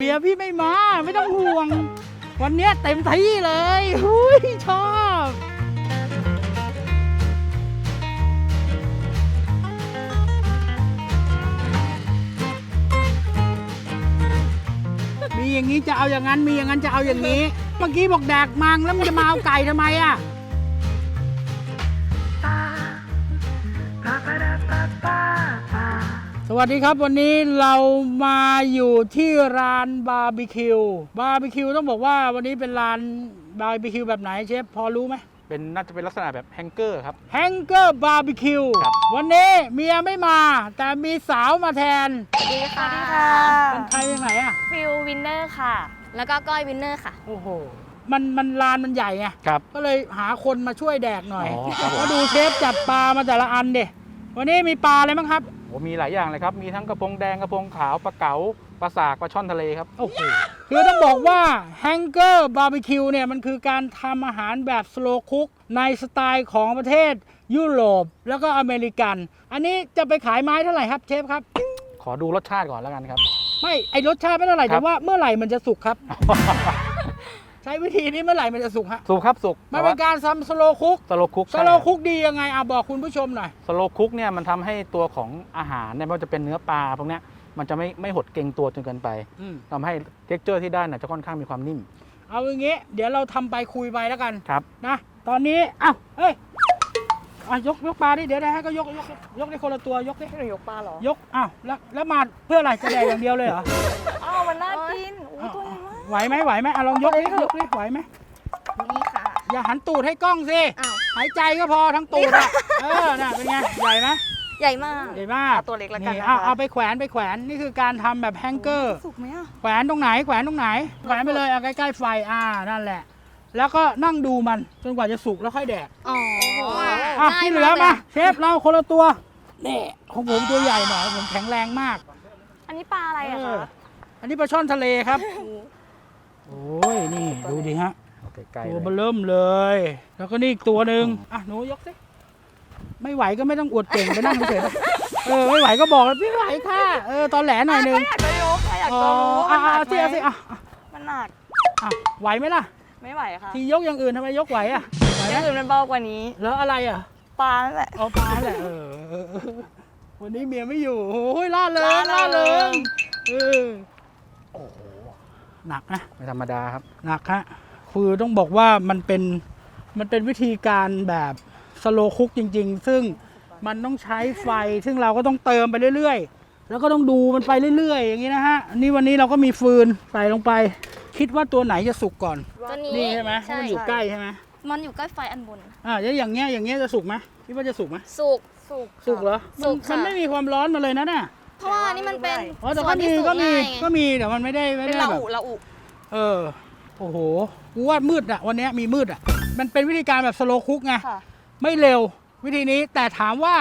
เมียพี่ไม่มาไม่ต้องห่วง วันเนี้ยเต็มที่เลยหุยชอบ มีอย่างนี้จะเอาอย่างนั้นมีอย่างนั้นจะเอาอย่างนี้ เมื่อกี้บอกแดกมังแล้วมันจะมาเอาไก่ทำไมอะ สวัสดีครับวันนี้เรามาอยู่ที่ร้านบาร์บีคิวบาร์บีคิวต้องบอกว่าวันนี้เป็นร้านบาร์บีคิวแบบไหนเชฟพอรู้ไหมเป็นน่าจะเป็นลักษณะแบบแฮงเกอร์ครับ แฮงเกอร์บาร์บีคิวครับ วันนี้เมียไม่มา แต่มีสาวมาแทนสวัสดีค่ะเป็นใครยังไงอะฟิลวินเนอร์ค่ะ แล้วก็ก้อยวินเนอร์ค่ะ โอ้โหมันมันร้านมันใหญ่ไงครับก็เลยหาคนมาช่วยแดกหน่อยอ๋อครับผมมาดูเชฟจัดปลามาแต่ละอันเดวันนี้มีปลาอะไรบ้างครับ โอ้มีหลายอย่างเลยครับ มีทั้งกระพงแดงกระพงขาวปลาเก๋าปลาสากปลาช่อนทะเลครับโอ้โหคือต้องบอกว่าแฮงเกอร์บาร์บีคิวเนี่ยมันคือการทำอาหารแบบสโลคุกในสไตล์ของประเทศยุโรปแล้วก็อเมริกัน อันนี้จะไปขายไม้เท่าไหร่ครับเชฟครับ ขอดูรสชาติก่อนแล้วกันครับ ไม่ไอรสชาติไม่เท่าไหร่ครัแต่บว่าเมื่อไหร่มันจะสุกครับใช้วิธีนี้เมื่อไหร่มันจะสุกฮะสุกครับสุกมันเป็นการทำสโลคุกสโลคุกสโลคุกดียังไงอะบอกคุณผู้ชมหน่อยสโลคุกเนี่ยมันทำให้ตัวของอาหารเนี่ยไม่ว่าจะเป็นเนื้อปลาพวกเนี้ยมันจะไม่ไม่หดเกร็งตัวจนเกินไปทำให้เท็กเจอร์ที่ได้น่ะจะค่อนข้างมีความนิ่ม เอาอย่างงี้ เดี๋ยวเราทำไปคุยไปแล้วกันครับนะ ตอนนี้อ้าวเฮ้ยอะยกยกปลาดิเดี๋ยวเดี๋ยวให้ก็ยกยกยกได้คนละตัวยกดิหนูยกปลาเหรอยกอ้าวแล้วแล้วมาเพื่ออะไรจะแดกอย่างเดียวเลยเหรออ้าวมันน่ากินโอ้อ้าวตัวใหญ่มาก ไหวไหมไหวไหมอะลองยกดิยกดิไหวไหมนี่ค่ะ อย่าหันตูดให้กล้องสิอ้าว หายใจก็พอทั้งตูดอะเออน่ะเป็นไงใหญ่ไหมใหญ่มากใหญ่มากเอาตัวเล็กแล้วกันนี่นะคะเอาเอาไปแขวนไปแขวนนี่คือการทำแบบแฮงเกอร์ สุกไหมอะ แขวนตรงไหนแขวนตรงไหนแขวนไปเลยเอาใกล้ๆไฟอ่านั่นแหละ แล้วก็นั่งดูมันจนกว่าจะสุกแล้วค่อยแดกอ๋ออะง่ายที่เหลือกมายเชฟเราคนละตัวนี่ของผมตัวใหญ่หน่อยผมแข็งแรงมากอันนี้ปลาอะไรอะเอคะออันนี้ปลาช่อนทะเลครับ โอ้ยนี่ดูดิฮะเอาใกล้ๆตัวเลเบอยเริ่มเลย แล้วก็นี่อีกตัวหนึ่งอะหนูยกสิไม่ไหวก็ไม่ต้องอวดเก่งไปนั่งเฉยๆไปเออไม่ไหวก็บอกแล้วไม่ไหวค่ะเออตอนแหลหน่อยหนึงอยากจะยกอยากอ๋อจะรู้อะว่าอะมันหนักสิไหมเอาสิอะอะมันหนักอะไหวไหมล่ะ ไม่ไหวค่ะทียกอย่างอื่นทำไมยกไหวอะไหวอไหมย่างอื่นมันเบากว่านี้แล้วอะไรอะ ปลานั่นแหละ เอาปลาแหละเออเออเออวันนี้เมียไม่อยู่โอ้ยล่าเริงล่าล่าเริเริง งเออโอ้โห หนักนะไม่ธรรมดาครับหนักฮะคือต้องบอกว่ามันเป็นมันเป็นวิธีการแบบสโลคุกจริง ๆ ซึ่งมันต้องใช้ไฟ ซึ่งเราก็ต้องเติมไปเรื่อยๆ แล้วก็ต้องดูมันไปเรื่อย ๆ อย่างนี้นะฮะ นี่วันนี้เราก็มีฟืนใส่ลงไป คิดว่าตัวไหนจะสุกก่อน ตัวนี้นี่ใช่ไหมเพราะมันอยู่ใกล้ใช่ไหมมันอยู่ใกล้ไฟอันบน อ่าแล้วอย่างเงี้ยอย่างเงี้ยจะสุกไหมคิดว่าจะสุกไหมสุกสุกสุกเหรอสุมันกค่ะ มันไม่มีความร้อนมาเลยนะเนี่ย เพราะว่านี่มันเป็นอ๋อแต่ส่ก็วนมีที่สุกก็มีง่ายไงก็มีแต่มันไม่ได้ไม่เป็นได้ละแบบอุละอุ เออโอ้โหกูว่ามืดอะวันเนี้ยมีมืดอะมันเป็นวิธีการแบบสโลคุกไงค่ะ ไม่เร็ววิธีนี้แต่ถามว่า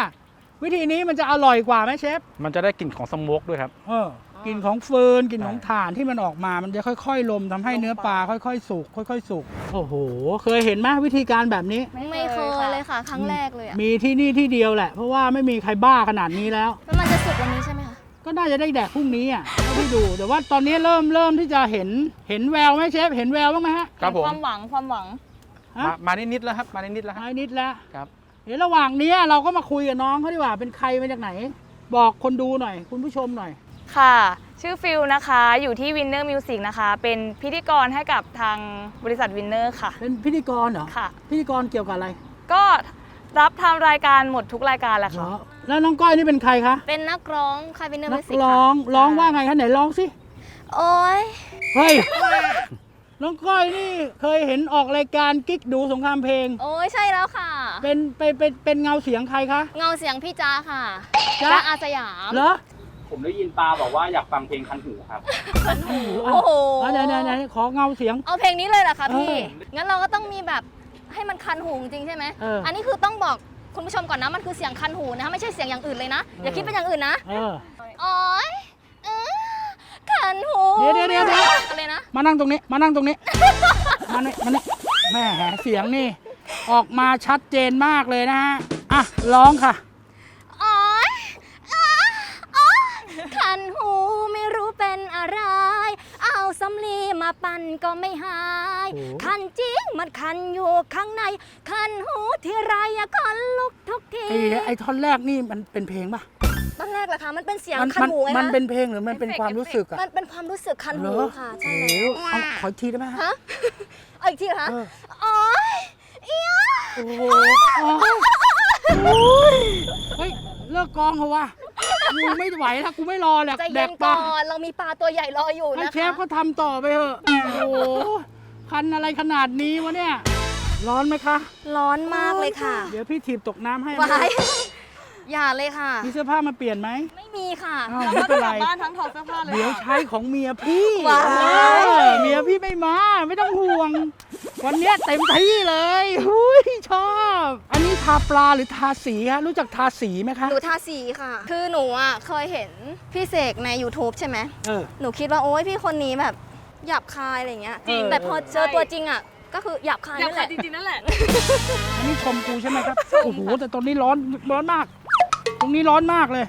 วิธีนี้มันจะอร่อยกว่าไหมเชฟมันจะได้กลิ่นของสโมกด้วยครับ เออ กลิ่นของฟืนกลิ่นของถ่านที่มันออกมา มันจะค่อยๆลมทำให้เนื้อปลาค่อยๆ สุกค่อย ๆ สุก โอ้โห เคยเห็นไหมวิธีการแบบนี้ ไม่เคยเลยค่ะ ครั้งแรกเลยอะมีที่นี่ที่เดียวแหละ เพราะว่าไม่มีใครบ้าขนาดนี้แล้วแล้วมันจะสุกวันนี้ใช่ไหมคะ ก็น่าจะได้แดกพรุ่งนี้อะเท่าที่ดู แต่ว่าตอนนี้เริ่มเริ่มที่จะเห็นเห็นแววไหมเชฟ เห็นแววบ้างไหมฮะ ครับผม ความหวังความหวังฮะมามานิดๆแล้วครับ มานิดๆแล้วครับน้อยนิดแล้ว ครับ เดี๋ยวระหว่างนี้เราก็มาคุยกับน้องเขาดีกว่า เป็นใครมาจากไหน บอกคนดูหน่อย คุณผู้ชมหน่อย ค่ะ ชื่อฟิลนะคะ อยู่ที่ Winner Music นะคะ เป็นพิธีกรให้กับทางบริษัท Winner ค่ะ เป็นพิธีกรเหรอค่ะ พิธีกรเกี่ยวกับอะไรก็รับทำรายการหมดทุกรายการแหละเหรค่ะ อแล้วน้องก้อยนี่เป็นใครคะเป็นนักร้องคาบิเนอร์นัมิกสิกร้องร้องว่าไงคะไหนร้องสิโอ้ยเฮ้ยน้องก้อยนี่เคยเห็นออกรายการกิ๊กดูสงครามเพลง โอ้ยใช่แล้วค่ะ เป็นเป็นเป็นเป็นเงาเสียงใครคะ เงาเสียงพี่จ้าค่ะจ๊ะจ้าอาสยาม เหรอ ผมได้ยินปาบอกว่าอยากฟังเพลงคันหูครับ โอ้โหอะไหนไหนไหนขอเงาเสียง เอาเพลงนี้เลยเหรอคะพี่เอองั้นเราก็ต้องมีแบบให้มันคันหูจริงๆใช่ไหมเอออัอั นนี้คือต้องบอกคุณผู้ชมก่อนนะมันคือเสียงคันหูนะคะไม่ใช่เสียงอย่างอื่นเลยนะ อย่าเออคิดเป็นอย่างอื่นนะเออ โอ้ยเออคันหูเดี๋ยวเดี๋ยวเดี๋ยวเดี๋ยว อะไรนะ มานั่งตรงนี้ มานั่งตรงนี้ มานี่มานี่แม่เสียงนี่ ออกมาชัดเจนมากเลยนะฮะ อะ ร้องค่ะ โอ้ยอ้าอ้าคันหูไม่รู้เป็นอะไร เอา มาปั่นก็ไม่หาย โอ้ คันจริงมันคันอยู่ข้างใน คันหูที่ไรอะคันลุกทุกทีไอ้ไอ้ท่อนแรกนี่มันเป็นเพลงป่ะตอนแรกเหรอคะมันเป็นเสียงมันคันมันหูไงมันคะเป็นเพลงหรือมันเป็นความรู้สึกอะมันเป็นความรู้สึกคันเหรหูอค่ะโอ้ใช่โหแล้วเอาขออีกทีได้ไหมฮะ ฮะ เอาอีกทีเหรอคะเออโอ๊ยเอี๊ยะ โอ้โหโอ้ยเฮ้ยเลิกกองเถอะวะ กูไม่ไหวแล้วกูไม่รอแหละใจแดเย็กนปลาก่อนเรามีปลาตัวใหญ่รออยู่ให้นะคะเชฟก็ทำต่อไปเถอะ โอ้โหคันอะไรขนาดนี้วะเนี่ย ร้อนไหมคะ ร้อนมากเลยค่ะ เดี๋ยวพี่ถีบตกน้ำให้วาย อย่าเลยค่ะ มีเสื้อผ้ามาเปลี่ยนไหม ไม่มีค่ะอ้าวไม่เป็นไรบ้านทั้งถอดเสื้อผ้าเลยเดี๋ยวใช้ของเมียพี่ว้ายเออเมียพี่ไม่มา ไม่ต้องห่วง วันเนี้ยเต็มที่เลยหุยชอบ อันนี้ทาปลาหรือทาสีฮะรู้จักทาสีไหมคะ หนูทาสีค่ะ คือหนูอะเคยเห็นพี่เสกใน YouTube ใช่ไหม เออ หนูคิดว่าโอ๊ยพี่คนนี้แบบหยาบคายอะไรอย่างเงี้ยจริง แต่พอเจอตัวจริงอะ ก็คือหยาบคายอยากนั่นแหขายละจริงๆนั่นแหละ อันนี้ชมกูใช่ไหมครับ โอ้โหแต่ตอนนี้ร้อนร้อนมาก ตรงนี้ร้อนมากเลย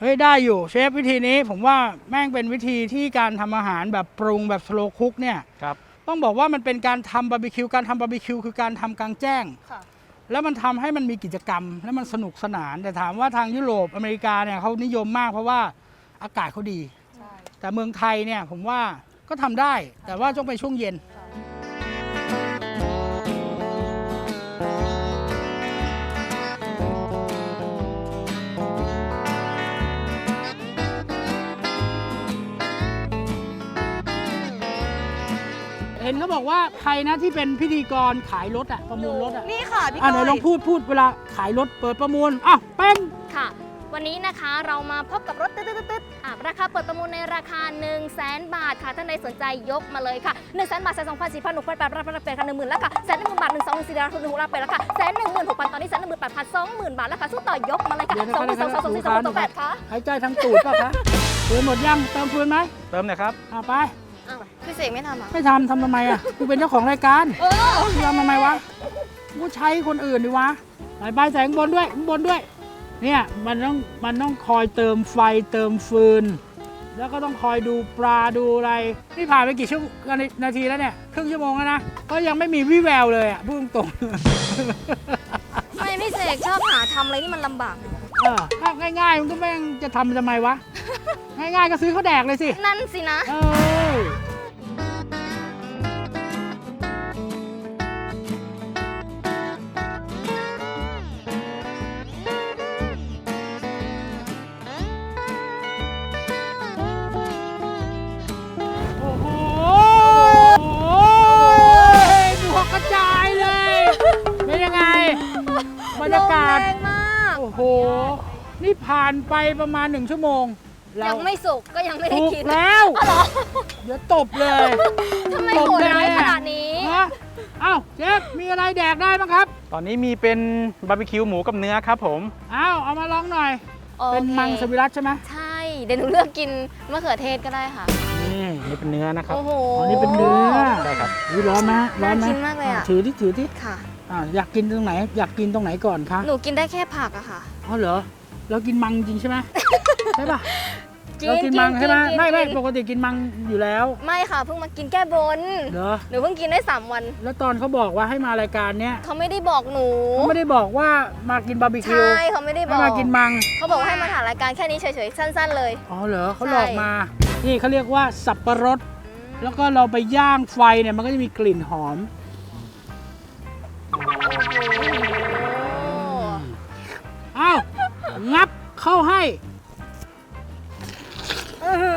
เฮ้ย ได้อยู่เชฟวิธีนี้ ผมว่าแม่งเป็นวิธีที่การทำอาหารแบบปรุงแบบสโลคุกเนี่ย ครับ ต้องบอกว่ามันเป็นการทำบาร์บีคิว การทำบาร์บีคิวคือการทำกลางแจ้ง ค่ะ แล้วมันทำให้มันมีกิจกรรม แล้วมันสนุกสนาน แต่ถามว่าทางยุโรปอเมริกาเนี่ยเขานิยมมากเพราะว่าอากาศเขาดี ใช่ แต่เมืองไทยเนี่ยผมว่าก็ทำได้ แต่ว่าต้องไปช่วงเย็น เห็นเขาบอกว่าใครนะที่เป็นพิธีกรขายรถอะประมูลรถอะนี่ค่ะพี่อะไหนก้อยลองพูดพูดเวลาขายรถเปิดประมูลอ้าวเป็นค่ะ วันนี้นะคะเรามาพบกับรถตึ๊ดตึ๊ดตึ๊ดอะราคาเปิดประมูลในราคา 1 0 0 0 0แบาทค่ะท่านใดสนใจยกมาเลยค่ะ1 0 0 0 0 0บาทแสนสองพันสี่พันหกพันแปดพันแปดพันหนึ่งหมื่นแล้วค่ะแสนหนึ่งหมื่นบาทหนึ่งสองหนึ่งสี่ดาวทุนหนึ่งหกล้านไปแล้วค่ะแสนหนึ่งหมื่นหกพันตอนนี้แสนหนึ่งหมื่นแปดพันสองหมื่นบาทแล้วค่ะสู้ต่อยกมาเลยค่ะเดี๋ยวนะสองหมื่นสองสองสองสี่สองสองแปดค่ะหายใจทางตูดป่ะคะฟืนหมดยังเติมฟืนไหมเติมหน่อยครับอะไปอ้าว พี่เสกไม่ทำอะ ไม่ทำทำทำไมอะ กูเป็นเจ้าของรายการเออกูทำทำไมวะ กูใช้คนอื่นดีวะสายใบายแสงบนด้วยข้างบนด้วย เนี่ยมันต้องมันต้องคอยเติมไฟเติมฟืน แล้วก็ต้องคอยดูปลาดูอะไร นี่ผ่านไปกี่ชั่วโมงนาทีแล้วเนี่ยครึ่งชั่วโมงแล้วนะ ก็ยังไม่มีวี่แววเลยอะพูดตรงทำไมพี่เสกชอบหาทำอะไรที่มันลำบากๆเออถ้าง่ายๆมันก็แม่งจะทำทำไมวะ ง่ายๆก็ซื้อข้าวแดกเลยสิ นั่นสินะ เออานไปประมาณหนึ่งชั่วโมงยังไม่สุกก็ยังไม่ได้ถูกกินแล้วเดี๋ยวตบเลยทำไมโหดร้ายขนาดนี้ฮะเอ้าเชฟมีอะไรแดกได้บ้างครับตอนนี้มีเป็นบาร์บีคิวหมูกับเนื้อครับผม เอ้าเอามาลองหน่อย โอเคเป็นมังสวิรัตใช่ไหมใช่ เดี๋ยวหนูเลือกกินมะเขือเทศก็ได้ค่ะ นี่นี่เป็นเนื้อนะครับโอ้โห อ๋อนี่เป็นเนื้อได้ครับ อุ๊ยร้อนไหมร้อนไหมน่ากินมากเลยอะ ถือที่ถือที่ค่ะ อ่าอยากกินตรงไหน อยากกินตรงไหนก่อนคะหนูกินได้แค่ผักอะค่ะ อ๋อเหรอ เรากินมังจริงใช่ไหม ใช่ป่ะกินเรากินมังใช่ไหมกินกินไม่ไม่กินปกติกินมังอยู่แล้ว ไม่ค่ะเพิ่งมากินแก้บนเหรอ หนูเพิ่งกินได้3วันแล้วตอนเขาบอกว่าให้มารายการเนี้ยเขาไม่ได้บอกหนูเขาไม่ได้บอกว่ามากินบาร์บีคิวใช่เขาไม่ได้บให้อกมากินมัง เขาบอกว่าให้มาถ่ายรายการแค่นี้เฉยๆสั้น ๆ เลย อ๋อเหรอเขาใช่หลอกมา นี่เขาเรียกว่าสับปะรด แล้วก็เราไปย่างไฟเนี่ยมันก็จะมีกลิ่นหอม โอ้ งับเข้าให้อื้อหื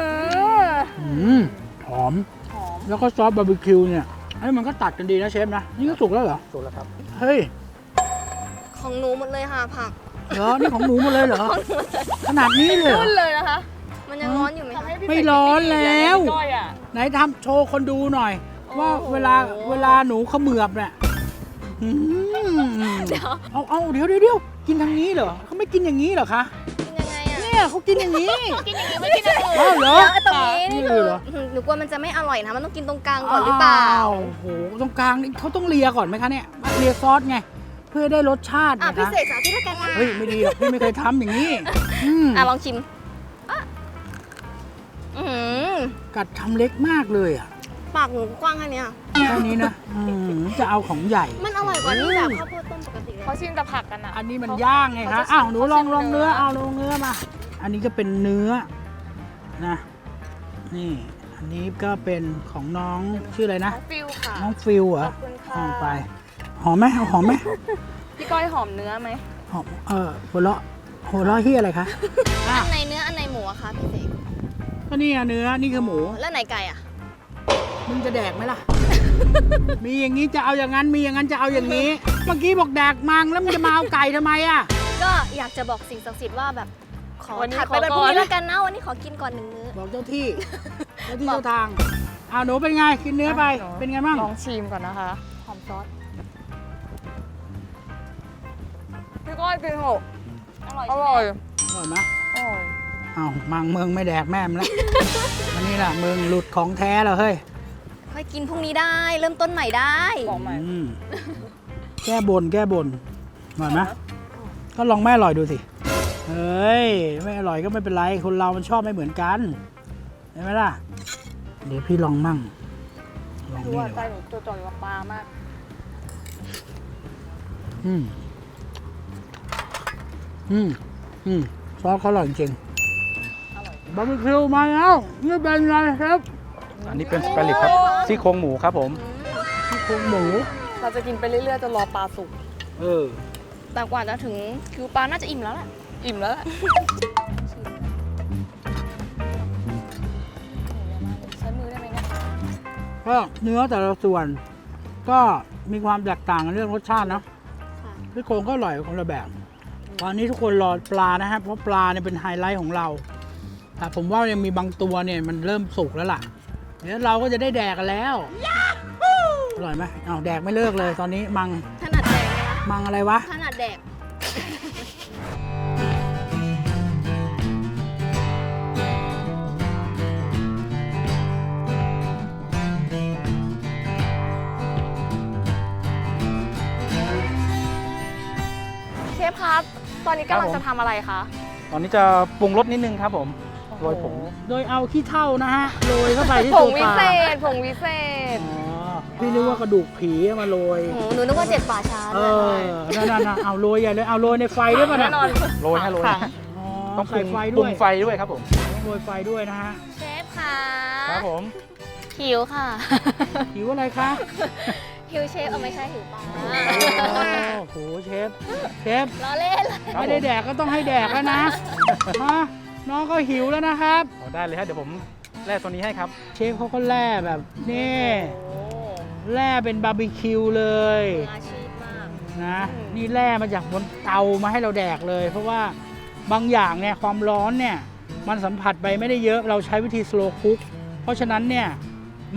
อม หอม แล้วก็ซอสบาร์บีคิวเนี่ยไอ้ยมันก็ตัดกันดีนะเชฟนะ นี่ก็สุกแล้วเหรอ สุกแล้วครับ เฮ้ย ของหนูหมดเลยค่ะผักเหรอ นี่ของหนูหมดเลยเหรอ ขนาดนี้เลยเหรอ รุ่นเลยนะคะ มันยังร้อนอยู่ไหมคะ ไม่ร้อนแล้ว ก้อยอะไหนทำโชว์คนดูหน่อย ว่าโอ้โหเวลาเวลาหนูเขมือบเนี่ยอืมเอาเอาเดี๋ยวเดี๋ยวเดี๋ยว กินทางนี้เหรอเขาไม่กินอย่างนี้เหรอคะกินยังไงอะเนี่ยเขากินอย่างนี้ กินอย่างนี้ไม่กินอย่างอื่นอ้าวเหรอแล้วไอ้ตรงนี้นี่นี่คือเหรออื้อหือหนูกลัวมันจะไม่อร่อยนะ มันต้องกินตรงกลางก่อนหรือเปล่า วโอ้โหตรงกลางนี่เขาต้องเลียก่อนไหมคะเนี่ยเลียซอสไง เพื่อได้รสชาติอะไงพี่คะเสกสาธิตแล้วกันนะเฮ้ยไม่ดีหรอกพี่ไม่เคยทำอย่างนี้อืมอะลองชิมอะอือหือกัดทำเล็กมากเลยอะ ปากหนูกว้างแค่เนี้ยแค่นี้นะอืมจะเอาของใหญ่ มันอร่อยกว่านี่แบบข้าวโพดต้มปกติเลยเขาชิมแต่ผักกันอะ อันนี้มันย่างไงคะอ้าวหนูลองลองเนื้อเอาลองเนื้อมา อันนี้ก็เป็นเนื้อนะ นี่ อันนี้ก็เป็นของน้องชื่ออะไรนะน้องฟิวค่ะ น้องฟิลเหรขออบคุณค่ะเอาไป หอมไหมเอาหอมไหมพี่ก้อยหอมเนื้อไหมหอมเออหัวเราะหัวเราะที่อะไรคะอะอันไหนเนื้ออันไหนหมูอะคะพี่เสกก็นี่อะเนื้อนี่คือหมู แล้วไหนไก่อะ มึงจะแดกไหมล่ะ มีอย่างนี้จะเอาอย่างนั้น มีอย่างนั้นจะเอาอย่างนี้ เมื่อกี้บอกแดกมังแล้วมึงจะมาเอาไก่ทำไมอะ ก็อยากจะบอกสิ่งศักดิ์สิทธิ์ว่าแบบขอวันนี้ถัดขไปอเป็นพก่รุ่งอนนี้แล้วกันนะวันนี้ขอกินก่อนหนึ่งมื้อ บอกเจ้าที่ เจ้าที่เจ้าทางเอาหนูเป็นไง กินเนื้อไปเป็นไงบ้างลองชิมก่อนนะคะ หอมซอสพี่ก้อยกินเหอะอร่อยอใช่ไหมร่อยอร่อยไหมอร่อย เอามังเมืองไม่แดกแม่มแล้ว วันนี้ล่ะเมืองหลุดของแท้แล้วเฮ้ย ค่อยกินพรุ่งนี้ได้ เริ่มต้นใหม่ได้บอกใหม่อืมแก้บนแก้บนอร่อยไหมก็ลองไม่อร่อยดูสิ เฮ้ย ไม่อร่อยก็ไม่เป็นไร คนเรามันชอบไม่เหมือนกันเห็นไหมล่ะ เดี๋ยวพี่ลองมั่ง ลองดูนี่ว่าดีกใจว่าหนูตัวจ่อยกับปลามาก อืม อืม อืมซอสเขาอร่อยจริงอร่อย บาร์บีคิวมาแล้ว นี่เป็นไงครับ อันนี้เป็นสเปริตครับซี่โครงหมูครับผมซี่โครงหมู เราจะกินไปเรื่อยๆจะรอปลาสุก เออ แต่กว่าจะถึงคิวปลาน่าจะอิ่มแล้วแหละ อิ่มแล้วแหละใช้มือได้ไหมเนี่ยก็เนื้อแต่ละส่วน ก็มีความแตกต่างกันเรื่องรสชาตินะค่ะพี่โครงก็อร่อยคนละแบบตอนนี้ทุกคนรอปลานะครับเพราะปลาเนี่ยเป็นไฮไลท์ของเรา แต่ผมว่ายังมีบางตัวเนี่ยมันเริ่มสุกแล้วล่ะ เดี๋ยวเราก็จะได้แดกกันแล้วอร่อยไหมอ้าวแดกไม่เลิกเลยตอนนี้มังถนัดแดกไหมคะมังอะไรวะ ถนัดแดก เชฟครับ ตอนนี้กำลังครับผม จะทำอะไรคะ ตอนนี้จะปรุงรสนิดนึงครับผม โรยผงโดยเอาขี้เท่านะฮะโรยเข้าไปที่ผตังววิปลาเศษผงวิเศษอ๋อพี่นึกว่ากระดูกผีเอามาโรยโอ้โหหนูนึกว่าเจ็บป่าช้าเอด้วยอนั่นๆๆเอาโรยใหญ่เลย เอาโรยในไฟด้วยป่ะแน่เนี่ยนอน โรยให้โรยค่ะ อ๋อต้องปรุใส่งไฟปรุด้วงยไฟด้วยครับผมต้องโรยไฟด้วยนะฮะ เชฟค่ะครับผมหิวค่ะ หิวอะไรคะ หิวเชฟเอาไม่ใช่หิวปลาโอ้โห เชฟ เชฟ ล้อเล่น ครับไม่ได้แดกก็ต้องให้แดกแล้วนะ ฮะ น้องก็หิวแล้วนะครับเอาได้เลยครับเดี๋ยวผมแล่ตัวนี้ให้ครับ เชฟเขาก็แล่แบบนี่โอ้แล่เป็นบาร์บีคิวเลยมืออาชีพมาก นะนี่แล่มาจากบนเตามาให้เราแดกเลย เพราะว่าบางอย่างเนี่ยความร้อนเนี่ยมันสัมผัสไปไม่ได้เยอะเราใช้วิธีสโลคุกเพราะฉะนั้นเนี่ย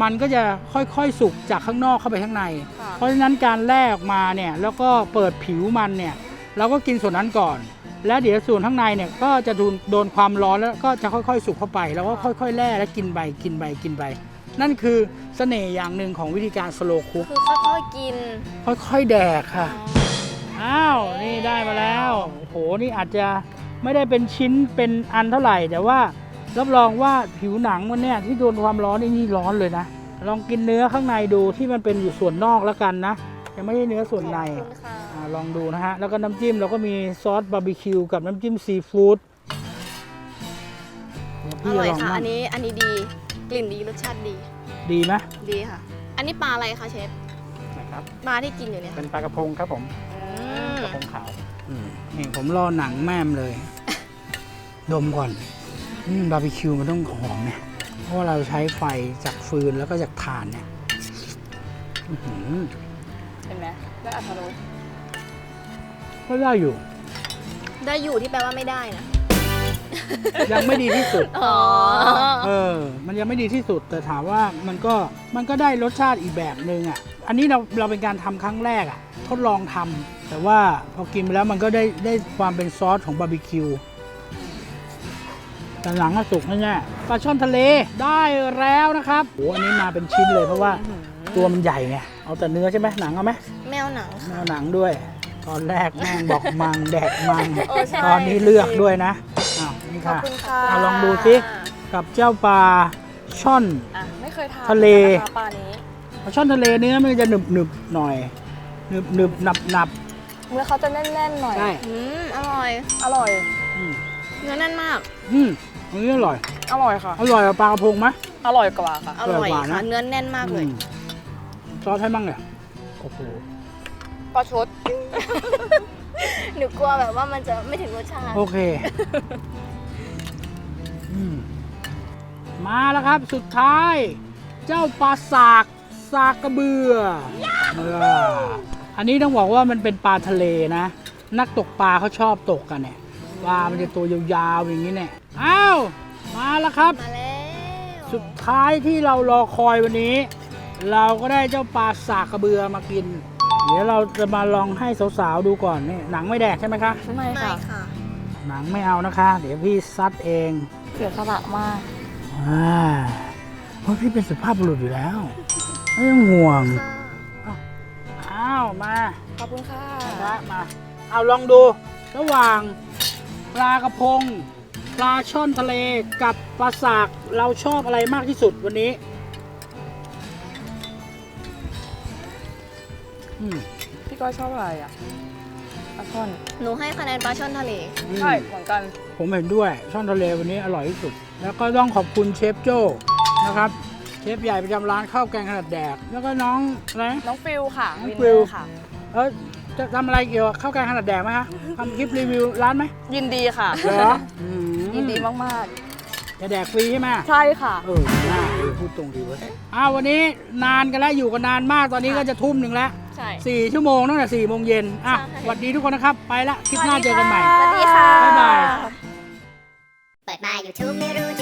มันก็จะค่อยๆสุกจากข้างนอกเข้าไปข้างใน ค่ะเพราะฉะนั้นการแล่ออกมาเนี่ยแล้วก็เปิดผิวมันเนี่ยเราก็กินส่วนนั้นก่อน แล้วเดี๋ยวส่วนข้างในเนี่ยก็จะโดนโดนความร้อนแล้วก็จะค่อยๆ สุกเข้าไป แล้วก็ค่อยๆแล่แล้วกินไปกินไปกินไปนั่นคือเสน่ห์อย่างหนึ่งของวิธีการสโลคุกคือค่อยๆกิน ค่อยๆแดกค่ะ อ้าว นี่ได้มาแล้วโอ้โหนี่อาจจะไม่ได้เป็นชิ้นเป็นอันเท่าไหร่ แต่ว่ารับรองว่าผิวหนังมันเนี่ยที่โดนความร้อนนี่นี่ร้อนเลยนะ ลองกินเนื้อข้างในดูที่มันเป็นอยู่ส่วนนอกแล้วกันนะ ยังไม่ใช่เนื้อส่วนในขอบคุณค่ะอาลองดูนะฮะ แล้วก็น้ำจิ้มเราก็มีซอสบาร์บีคิวกับน้ำจิ้มซีฟู้ดเดี๋ยวอพี่ร่อยลองค่ะมั่อังนนี้อันนี้ดีกลิ่นดีรสชาติดีดีไหมดีค่ะ อันนี้ปลาอะไรคะเชฟนะครับ ปลาที่กินอยู่เนี่ยเป็นปลากระพงครับผมอืมกระพงขาวอืมนี่ผมรอหนังแม่มเลย ดมก่อนอืมบาร์บีคิวมันต้องหอมเนี่ยเพราะว่าเราใช้ไฟจากฟืนแล้วก็จากถ่านเนี่ยอื้อหือเห็นไหมได้อัตรสก็ได้อยู่ ได้อยู่ที่แปลว่าไม่ได้นะ ยังไม่ดีที่สุด อ๋อ เออ มันยังไม่ดีที่สุด แต่ถามว่ามันก็มันก็ได้รสชาติอีกแบบหนึ่งอะ อันนี้เราเราเป็นการทำครั้งแรกอะ ทดลองทำแต่ว่าพอกินไปแล้วมันก็ได้ได้ความเป็นซอสของบาร์บีคิวแต่หลังก็สุกแน่ๆปลาช่อนทะเลได้แล้วนะครับโอ้อันนี้มาเป็นชิ้นเลยเพราะว่าตัวมันใหญ่ไง เอาแต่เนื้อใช่ไหมหนังเอาไหมแมวหนังไม่เอาหนังด้วย ตอนแรกแม่งบอกมังแดกมังเออใช่ ตอนนี้เลือกด้วยนะอ้าวนี่ขอบค่ะ คุณค่ะอะลองดูสิ กับเจ้าปลาช่อน อะไม่เคยทานทะเลนะคะปลานี้ปลาช่อนทะเลเนื้อมันจะหนึบหนึบๆหน่อยหนึบหนึบหนับหนับเนื้อเขาจะแน่นๆหน่อย ใช่อืมอร่อย อร่อย อืมเนื้อแน่นมาก อืมอันนี้อร่อยอร่อยค่ะ อร่อยกว่าปลากระพงไหม อร่อยกว่าค่ะ อร่อยอร่อยกว่านะ ค่ะ เนื้อแน่นมากเลย อืม ซอสให้มั่งเนี่ยโอ้โหปลาชด หนูกลัวแบบว่ามันจะไม่ถึงรสชาติ โอเคอืมมาแล้วครับสุดท้าย เจ้าปลาสากสากกระเบือเอออันนี้ต้องบอกว่ามันเป็นปลาทะเลนะ นักตกปลาเขาชอบตกกันเนี่ยปลามันจะตัวยาวๆอย่างนี้เนี่ยอ้าวมาแล้วครับ มาแล้ว สุดท้ายที่เรารอคอยวันนี้ เราก็ได้เจ้าปลาสากกระเบือมากิน เดี๋ยวเราจะมาลองให้สาวๆดูก่อนนี่หนังไม่แดกใช่ไหมคะ ไม่ไม่ค่ะค่ะ หนังไม่เอานะคะ เดี๋ยวพี่ซัดเองเสียสละมาก อ่าเพราะพี่เป็นสุภาพบุรุษอยู่แล้ว ไม่ต้องห่วง อ้าว มาขอบคุณค่ะ ละมา เอาลองดู ระหว่างปลากระพง ปลาช่อนทะเลกับปลาสาก เราชอบอะไรมากที่สุดวันนี้ อืมพี่ก้อยชอบอะไรอะปลาช่อนหนูให้คะแนนปลาช่อนทะเลอืมใช่เหมือนกัน ผมเห็นด้วยช่อนทะเลวันนี้อร่อยที่สุด แล้วก็ต้องขอบคุณเชฟโจ้นะครับ เชฟใหญ่ประจำร้านข้าวแกงขนาดแดก แล้วก็น้องอะไรนะ น้องฟิลค่ะน้องวินฟิเนลอร์ค่ะ เออจะทำอะไรเกี่ยวกับข้าวแกงขนาดแดกไหมฮะทำคลิปรีวิวร้านไหมยินดีค่ะ เหรออืมยินดีมาก จะแดกฟรีใช่ไหมๆใช่ค่ะ เออน่าเออพูดตรงดีเว้ยอ้าววันนี้นานกันแล้วอยู่กันนานมากตอนนี้ก็จะทุ่มหนึ่งแล้วใช่ สี่ชั่วโมงตั้งแต่สี่โมงเย็นอะใช่ สวัสดีทุกคนนะครับ ไปละคลิปหน้าเจอกันใหม่ สวัสดีค่ะ บ๊ายบาย เปิดมา YouTube ไม่รู้จะ